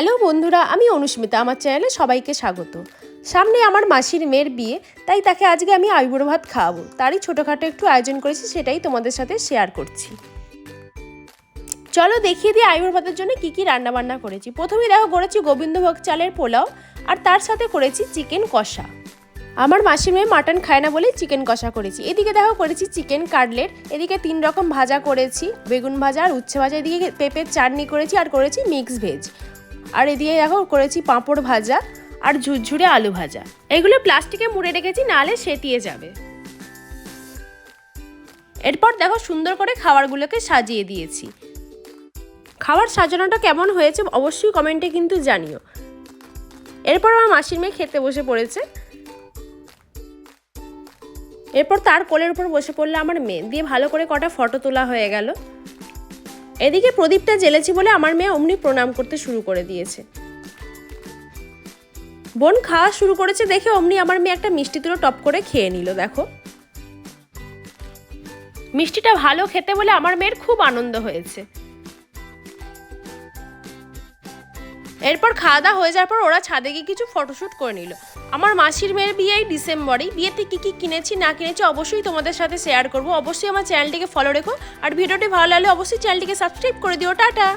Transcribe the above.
Hello বন্ধুরা, আমি অনুস্মিতা, আমার চ্যানেলে সবাইকে স্বাগত। সামনে আমার মাসির মেয়ের বিয়ে, তাই তাকে আজকে আমি আইবুড়ো ভাত খাওয়াবো। তারই ছোটোখাটো একটু আয়োজন করেছি, সেটাই তোমাদের সাথে শেয়ার করছি। চলো দেখিয়ে দিই আইবুড়ো ভাতের জন্য কী কী রান্নাবান্না করেছি। প্রথমে দেখো, করেছি গোবিন্দভোগ চালের পোলাও, আর তার সাথে করেছি চিকেন কষা। আমার মাসির মেয়ে মাটন খায় না বলেই চিকেন কষা করেছি। এদিকে দেখো, করেছি চিকেন কাটলেট, এদিকে তিন রকম ভাজা করেছি, বেগুন ভাজা আর উচ্ছে ভাজা। এদিকে পেঁপের চাটনি করেছি আর করেছি মিক্স ভেজ আর এদিকে দেখো, করেছি পাঁপড় ভাজা আর ঝুরঝুরে আলু ভাজা। এগুলো প্লাস্টিকে মুড়ে রেখেছি নাহলে সেটিয়ে যাবে। এরপর দেখো, সুন্দর করে খাবারগুলোকে সাজিয়ে দিয়েছি। খাবার সাজানোটা কেমন হয়েছে অবশ্যই কমেন্টে কিন্তু জানিও। এরপর আমার মাসির মেয়ে খেতে বসে পড়েছে। এরপর তার কোলের উপর বসে পড়ল আমার মেয়ে। দিয়ে ভালো করে কটা ফটো তোলা হয়ে গেল। এদিকে প্রদীপটা জ্বেলেছি বলে আমার মেয়ে অমনি প্রণাম করতে শুরু করে দিয়েছে। বোন খাওয়া শুরু করেছে দেখে অমনি আমার মেয়ে একটা মিষ্টি তুলো টপ করে খেয়ে নিল, দেখো। মিষ্টিটা ভালো খেতে বলে আমার মেয়ের খুব আনন্দ হয়েছে। এরপর খাওয়া দাওয়া হয়ে যাওয়ার পর ওরা ছাদে গিয়ে কিছু ফটোশ্যুট করে নিল। আমার মাসির মেয়ের বিয়ে ডিসেম্বরেই বিয়েতে কী কী কিনেছি, না কিনেছি অবশ্যই তোমাদের সাথে শেয়ার করব। অবশ্যই আমার চ্যানেলটিকে ফলো রেখো। আর ভিডিওটি ভালো লাগলে অবশ্যই চ্যানেলটিকে সাবস্ক্রাইব করে দিও। টাটা!